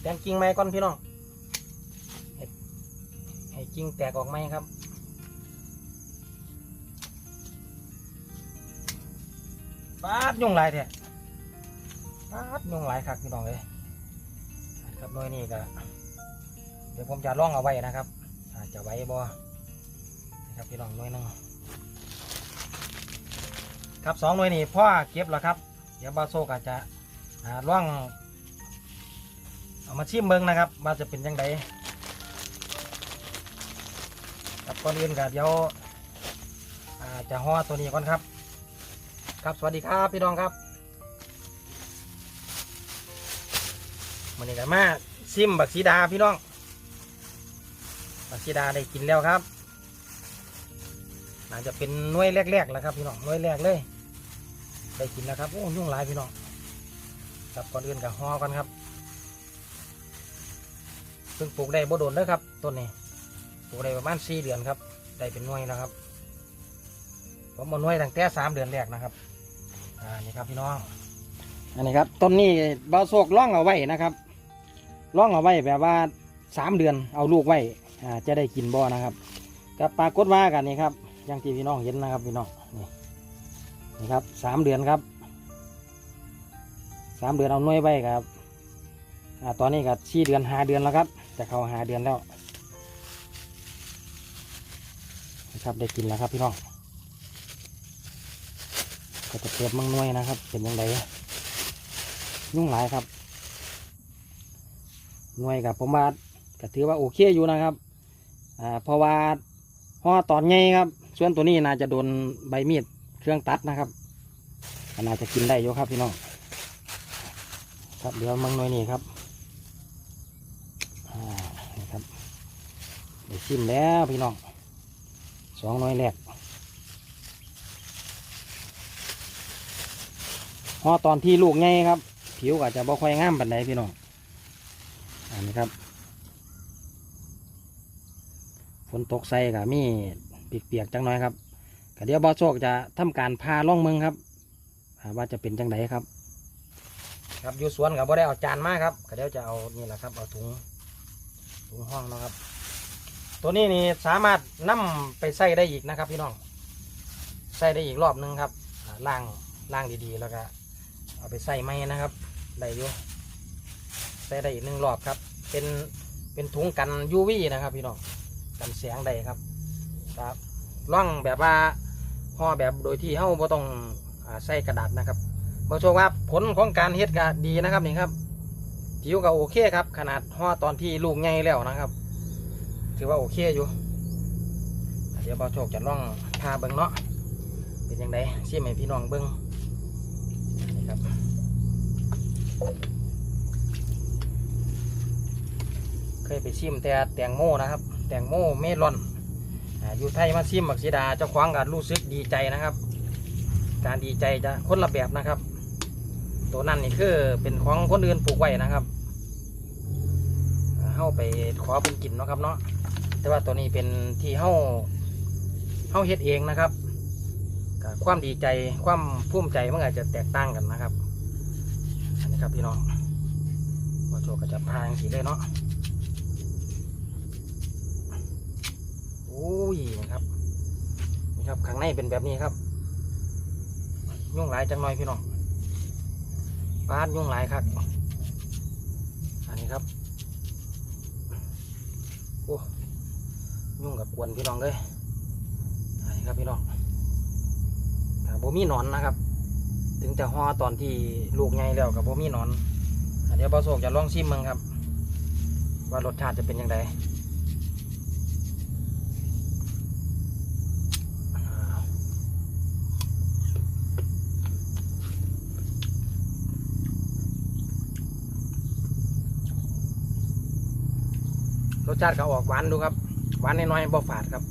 แตงกิ่งไม้ก่อนพี่น้องให้ให้กิ่งแตกออกไหมครับปาดยุ่งหลายแท้ปาดยุ่งหลายคักพี่น้องเลยครับหน่วยนี้ก็เดี๋ยวผมจะล่องเอาไว้นะครับอาจจะไว้บ่นะครับพี่น้องหน่วยหนึงครับสองหน่วยนี้พ่อเก็บแล้วครับ เดี๋ยวบาโซกอาจจะอ่าล่อง เอามาชิมเบิ่งนะครับว่าจะเป็นยังไงครับก่อนอื่นก็เดี๋ยวอ่าจะห่อตัวนี้ก่อนครับ ครับสวัสดีครับพี่น้องครับมันนี้ก็มาซิมบักซีดาพี่น้องบักซีดาได้กินแล้วครับน่าจะเป็นน่วยแรกๆแล้วครับพี่น้องน่วยแรกเลย ได้กินแล้วครับโอ้ยุ่งหลายพี่น้องครับก่อนอื่นก็ห่อกันครับ เพิ่งปลูกได้บ่โดนเลยครับต้นนี้ปลูกได้ประมาณสี่เดือนครับ ได้เป็นหน่วยแล้วครับผมมาหน่วยตั้งแต่สามเดือนแรกนะครับอ่านี่ครับพี่น้อง อันนี้ครับต้นนี้เบาโศกล่องเอาไว้นะครับล่องเอาไว้แบบว่าสามเดือนเอาลูกไว้อ่าจะได้กินบ่นะครับกับปรากฏว่ากันนี่ครับอย่างที่พี่น้องเห็นนะครับพี่น้องนี่นี่ครับสามเดือนครับสามเดือนเอาหน่วยไว้ครับอ่าตอนนี้ก็สี่เดือนห้าเดือนแล้วครับ จะเข้าหาเดือนแล้วนะครับได้กินแล้วครับพี่น้องก็จะเก็บมังนวยนะครับ เป็นยังไงยุ่งหลายครับหน่วยกับผมว่าก็ถือว่าโอเคอยู่นะครับอ่าเพราะว่าห่อตอนไงครับ ส่วนตัวนี้น่าจะโดนใบมีดเครื่องตัดนะครับน่าจะกินได้อยู่ครับพี่น้องครับเดี๋ยวมังนวยนี่ครับ อ่านี่ครับ ได้ชิมแล้วพี่น้องสองน้อยแรกพอตอนที่ลูกไงครับ ผิวก็จะบ่ค่อยงามปานใดพี่น้องอันนี้ครับฝนตกใส่กับมีเปียกๆจังน้อยครับก็เดี๋ยวบอโชคจะทำการพาล่องเมืองครับว่าจะเป็นจังไดครับ ครับอยู่สวนกับบ่ได้เอาจานมาครับก็เดี๋ยวจะเอานี่แหละครับเอาถุงถุงห้องนะครับ ตัวนี้นี่สามารถนำไปใส่ได้อีกนะครับพี่น้องใส่ได้อีกรอบหนึงครับล่างล่างดีๆ แล้วก็เอาไปใส่ไม้นะครับได้อยู่ใส่ได้อีกหนึ่งรอบครับ เป็นเป็นถุงกันยูวีนะครับ พี่น้องกันแสงได้ครับครับร่องแบบว่าห่อแบบโดยที่เฮาบ่ต้องใส่กระดาษนะครับบอโชคว่าผลของการเฮ็ดก็ดีนะครับนี่ครับผิวก็โอเคครับ ขนาดห่อตอนที่ลูกใหญ่แล้วนะครับ ถือว่าโอเคอยู่ เดี๋ยวเบาโชคจะล่องพาเบิ้งเนาะ เป็นยังไงชิมให้พี่น้องเบิ้งนี่ครับเคยไปชิมแต่แตงโมนะครับ แตงโมเมลอนอยู่ไทยมาชิมบักสีดาเจ้าของก็รู้สึกดีใจนะครับ การดีใจจะคนละแบบนะครับ ตัวนั้นนี่คือเป็นของคนอื่นปลูกไว้นะครับอ่าเฮาไปขอเป็นกินเนาะครับเนาะ แต่ว่าตัวนี้เป็นที่เฮาเฮาเฮ็ดเองนะครับความดีใจความภูมิใจมันอาจจะแตกต่างกันนะครับอันนี้ครับพี่น้องพอโชว์ก็จะพางสีเลยเนาะโอ้ยนะครับนี่ครับข้างในเป็นแบบนี้ครับ ยุ่งหลายจังหน่อยพี่น้องปาดยุ่งหลายครับอันนี้ครับโอ้ ยุ่งกับกวนพี่น้องเลยอันนี้ครับพี่น้องกับโบมีหนอนนะครับ ถึงจะห่อตอนที่ลูกใหญ่แล้วกับโบมีหนอนอเดี๋ยวบอโศกจะลองชิมมึงครับ ว่ารสชาติจะเป็นยังไงรสชาติก็ออกหวานดูครับ หวานน้อยๆบ่ฝาดครับ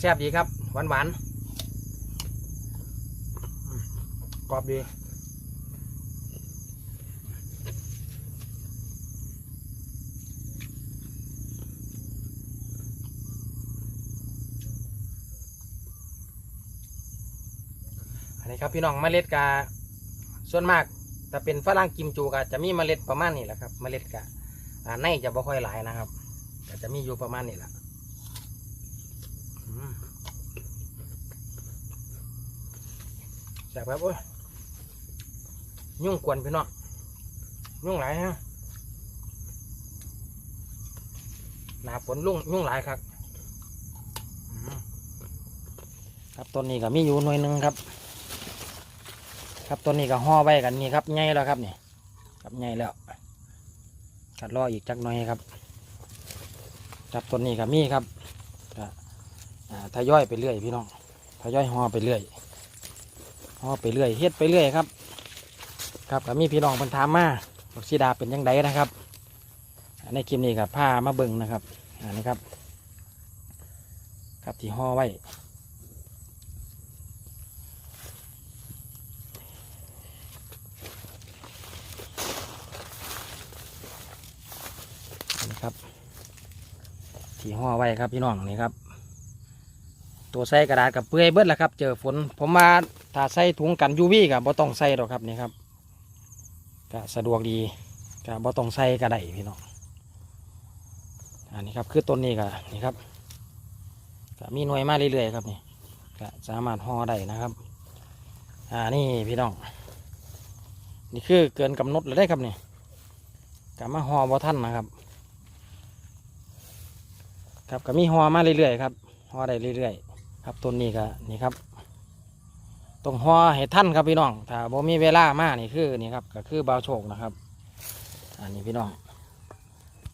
แซ่บดีครับ หวานหวานๆกรอบดี นี้ครับพี่น้องเมล็ดกาส่วนมากถ้าเป็นฝรั่งกิมจูก็จะมีเมล็ดประมาณนี้แหละครับ เมล็ดกะอ่าในจะบ่ค่อยหลายนะครับก็จะมีอยู่ประมาณนี้แหละอืมแบครับโอ้ยยุ่งกวนพี่น้องยุ่งหลายฮะหนาฝนลุ่งยุ่งหลายครับ ครับต้นนี้ก็มีอยู่หน่วยหนึ่งครับ ครับต้นนี้ก็ห่อไว้กันนี่ครับใหญ่แล้วครับนี่ครับใหญ่แล้วกัดรออีกจักหน่อยครับครับต้นนี้ก็มีครับก็อ่าทยอยไปเรื่อยพี่น้องทยอยห่อไปเรื่อยห่อไปเรื่อยเฮ็ดไปเรื่อยครับ ครับก็มีพี่น้องเพิ่นถามมาบอกสีดาเป็นยังไงนะครับ ในคลิปนี้กับผ้ามาเบิ่งนะครับอันนี้ครับ ครับที่ห่อไว้ ครับ ที่ห่อไว้ครับพี่น้องนี่ครับ ตัวใส่กระดาษกับเปื่อยเบิดแล้วครับ เจอฝนผมมาถ้าใส่ถุงกันยูวีกับบ่ต้องใส่หรอกครับนี่ครับก็สะดวกดีก็บ่ต้องใส่ก็ไดพี่น้องอันนี้ครับคือต้นนี้ก็นี่ครับก็มีหน่วยมาเรื่อยๆครับนี่ก็สามารถห่อได้นะครับอ่านี่พี่น้อง นี่คือเกินกำหนดแล้วได้ครับนี่ก็มาห่อบ่ท่านนะครับ ครับก็มีหอมาเรื่อยๆครับหอได้เรื่อยๆครับต้นนี้ก็นี่ครับต้องหอให้ท่านครับพี่น้องถ้าบ่มีเวลามานี่คือนี่ครับก็คือเบาโชคนะครับ อันนี้พี่น้อง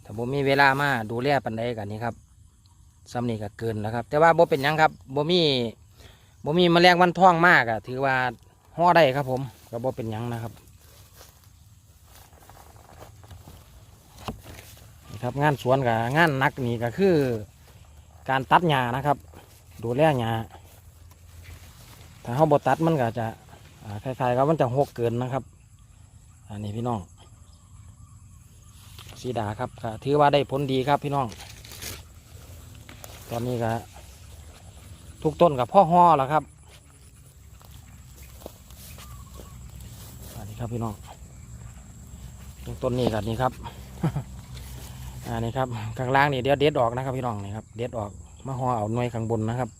ถ้าบ่มีเวลามาดูแลปันใดกันนี่ครับซ้ำนี่ก็เกินแล้วครับ แต่ว่าบ่เป็นยังครับบ่มีบ่มีแมลงวันท้องมากอะถือว่าห่อได้ครับผมก็บ่เป็นยังนะครับ ครับงานสวนกับงานนักนี่ก็คือ การตัดหญ้านะครับ ดูแลหญ้าถ้าเขาบตัดมันก็จะคล้ายๆกับมันจะหกเกินนะครับ อันนี้พี่น้องสีดาครับก็ถือว่าได้ผลดีครับพี่น้อง ตอนนี้ก็ทุกต้นกับพ่อห่อแล้วครับอันนี้ครับพี่น้องทุกต้นนี้กับนี่ครับ อันนี้ครับข้างล่างนี่เดี๋ยวเด็ดออกนะครับพี่น้องนี่ครับเด็ดออกมาห่อเอาหน่วยข้างบนนะครับ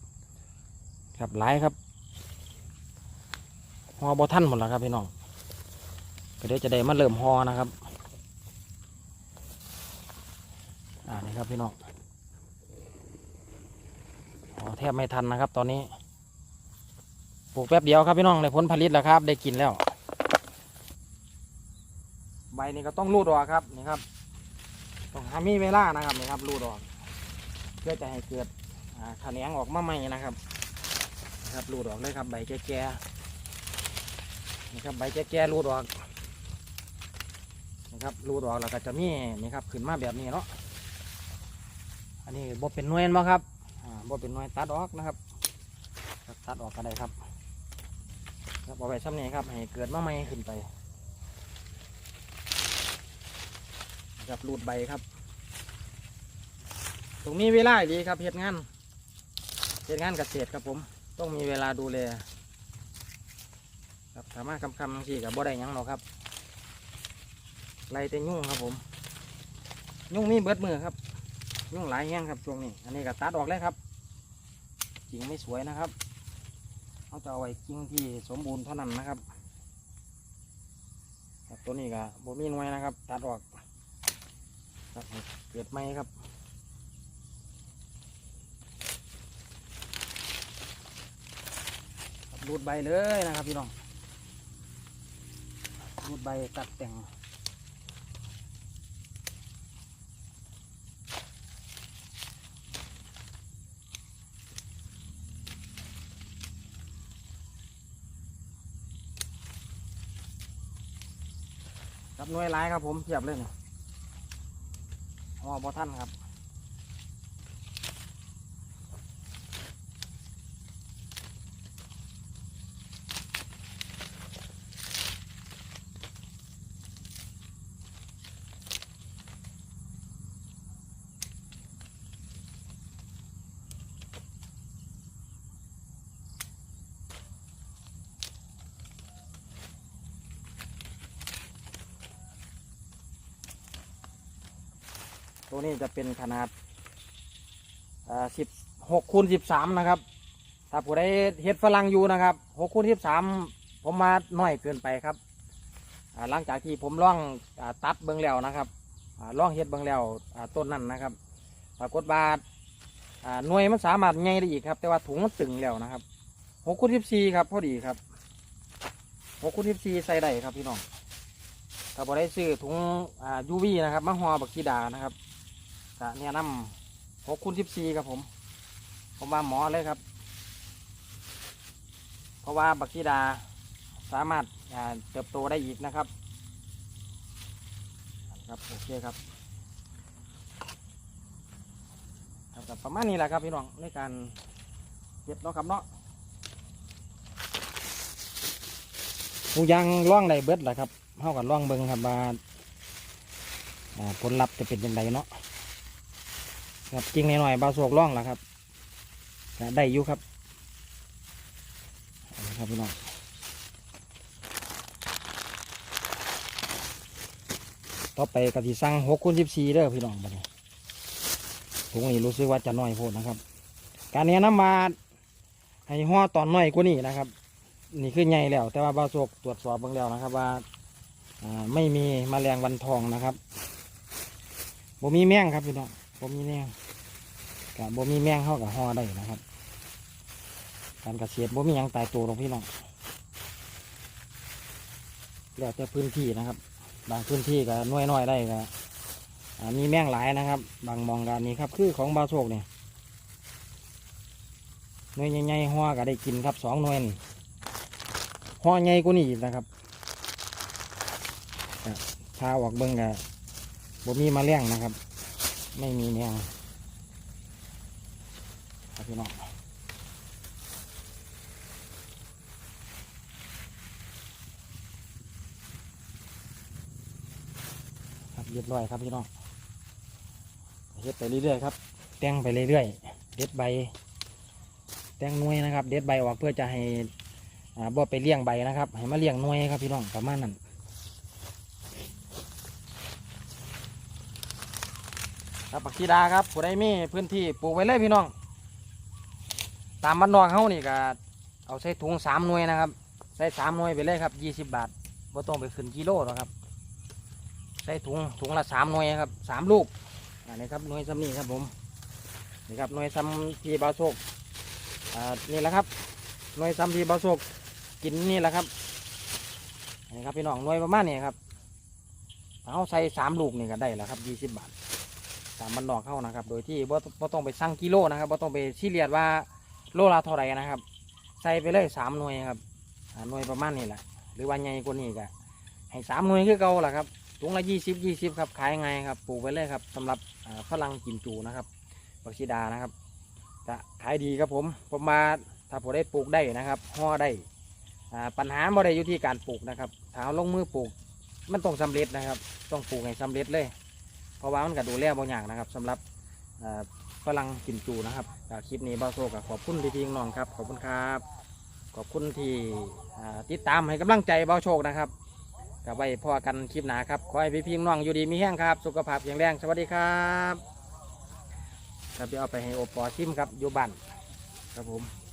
ครับหลายครับห่อบอท่านหมดแล้วครับพี่น้องก็เดี๋ยวจะได้มาเริ่มห่อนะครับอ่านี่ครับพี่น้องห่อแทบไม่ทันนะครับ ตอนนี้ปลูกแป๊บเดียวครับพี่น้องได้ผลผลิตแล้วครับ ได้กินแล้ว ใบนี้ก็ต้องรูดออกครับนี่ครับ ต้องหามีเวลานะครับนี่ครับรูดออก เพื่อจะให้เกิดขะแขนงออกมาใหม่นะครับนะครับรูดออกเลยครับใบแก่ๆนี่ครับใบแก่ๆรูดออกนะครับรูดออกแล้วก็จะมีนี่ครับขึ้นมาแบบนี้เนาะอันนี้บ่เป็นน่วยมั้ครับบ่เป็นน่วยตัดออกนะครับตัดออกก็ได้ครับครับเอาไว้ซ้ำนี้ครับให้เกิดมาใหม่ขึ้นไป กับรูดใบครับ ตรงนี้เวลาดีครับเหตุงานเหตุงานเกษตรครับผม ต้องมีเวลาดูแลครับสามารถคำคำสี่กับบ่ได้ยังหรอกครับไล่แต่ยุ่งครับผม ยุ่งมีเบิดมือครับ ยุ่งหลายแห้งครับช่วงนี้ อันนี้ก็ตัดออกเลยครับกิ่งไม่สวยนะครับเขาจะเอาไว้กิ่งที่สมบูรณ์เท่านั้นนะครับครับตัวนี้ก็บ่มีหน่วยนะครับ ตัดออก ครับเกิดไหมครับครับรูดใบเลยนะครับพี่น้องรูดใบตัดแต่งครับหน่วยร้ายครับผมเทียบเลยนี่ อ๋อบอท่านครับ ตัวนี้จะเป็นขนาดสิบหกคูณสิบสามนะครับ ถ้าผู้ใดเฮ็ดฝรั่งอยู่นะครับหกคูณสิบสามผมมาหน้อยเกินไปครับหลังจากที่ผมล่องอตัดเบิ้งแล้วนะครับล่องเฮ็ดเบิ้งแล้วต้นนั้นนะครับปรากฏว่าอ่าหน่วยมันสามารถใหญ่ได้อีกครับ แต่ว่าถุงมันตึงแล้วนะครับหกคูณสิบสี่ครับพอดีครับหกคูณสิบสี่ใส่ได้ครับพี่น้องถ้าบ่ได้ซื้อถุงยูวีนะครับมะฮอบักกีดานะครับ ก็แนะนำหกคูณสิบสี่ครับผม ผมว่าหมอเลยครับ เพราะว่าบักกีดาสามารถอ่าเติบโตได้อีกนะครับ ครับโอเคครับครับประมาณนี้แหละครับพี่น้องในการเก็บเนาะครับเนาะผู้ยังล่องได้เบิดแหละครับเท่ากับล่องเบิงครับว่าผลลัพธ์จะเป็นยังไงเนาะ ครับจริงหน่อยๆบาโศกล่องแหละครับได้อยู่ครับเอาละครับพี่น้องต่อไปกะทิสั่งหกคูณสิบสี่เด้อพี่น้องบัดนี้ถุงนี้รู้สึกว่าจะน้อยโพดนะครับ การนี้น้ำมาให้ห่อตอนน้อยกว่านี้นะครับ นี่คือใหญ่แล้ว แต่ว่าบาโศกตรวจสอบเบื้องแล้วนะครับว่าอ่าไม่มีแมลงวันทองนะครับบ่มีแมงครับพี่น้อง บ่มีแมงกับบ่มีแมงเข้ากับห่อได้นะครับ การเกษตรบ่มีหยังตายตัวหรอกพี่น้องแล้วแต่พื้นที่นะครับ บางพื้นที่ก็น้อยน้อยๆได้ก็มีแมงหลายนะครับ บางมองกันนี้ครับ คือของบาโชกเนี่ยหน่วยใหญ่ๆห่อก็ได้กินครับสองหน่วยห่อใหญ่กว่านี้นะครับก็พาออกเบิ้งกับบ่มีมาเลี้ยงนะครับ ไม่มีแมงครับพี่น้องครับเรียบร้อยครับพี่น้องเฮ็ดไปเรื่อยๆครับ แต่งไปเรื่อยๆเด็ดใบ แต่งหน่วยนะครับ เด็ดใบออกเพื่อจะให้อ่าบ่ไปเลี้ยงใบนะครับ ให้มาเลี้ยงหน่วยครับพี่น้องประมาณนั้น ครับปักชีดาครับผู้ใดมีพื้นที่ปลูกไว้เลยพี่น้อง ตามบ้านนอกเขานี่ก็เอาใส่ถุงสามหน่วยนะครับ ใส่สามหน่วยไปเลยครับยี่สิบบาทบ่ต้องไปขึ้นกิโลหรอกครับ ใส่ถุงถุงละสามหน่วยครับสามลูกอันนี้ครับหน่วยซ้ำนี่ครับผมนี่ครับหน่วยซ้ำที่บาโซกอ่านี่แหละครับหน่วยซ้ำที่บาโซกกินนี่แหละครับนี่ครับพี่น้องหน่วยประมาณนี้ครับเอาใส่สามลูกนี่ก็ได้แล้วครับยี่สิบบาท ตามมันนอกเข้านะครับ โดยที่บ่บ่ต้องไปสั่งกิโลนะครับบ่ต้องไปชี้เลียดว่าโลละเท่าไหร่นะครับ ใส่ไปเลยสามหน่วยครับหน่วยประมาณนี้แหละหรือว่าใหญ่กว่านี้ก็ให้สามหน่วยคือเก่าแหละครับถุงละยี่สิบยี่สิบครับขายไงครับปลูกไว้เลยครับสำหรับอ่าฝรั่งกิมจูนะครับบักชีดานะครับจะขายดีครับผมผมมาถ้าผมได้ปลูกได้นะครับห่อได้ปัญหาไม่ได้อยู่ที่การปลูกนะครับถ้าเอาลงมือปลูก มันต้องสำเร็จนะครับ ต้องปลูกให้สำเร็จเลย เพราะว่ามันก็ดูแลบางอย่างนะครับสำหรับฝรั่งกิมจูนะครับจากคลิปนี้บ้าโซกับขอบคุณพี่ๆน้องครับขอบคุณครับ ขอบคุณที่ติดตามให้กำลังใจเบาโชคนะครับกับไว้พอกันคลิปหนาครับขอให้พี่พี่น้องอยู่ดีมีแห้งครับ สุขภาพแข็งแรงสวัสดีครับครับเดี๋ยวเอาไปให้โอปอชิมครับอยู่บ้านครับผม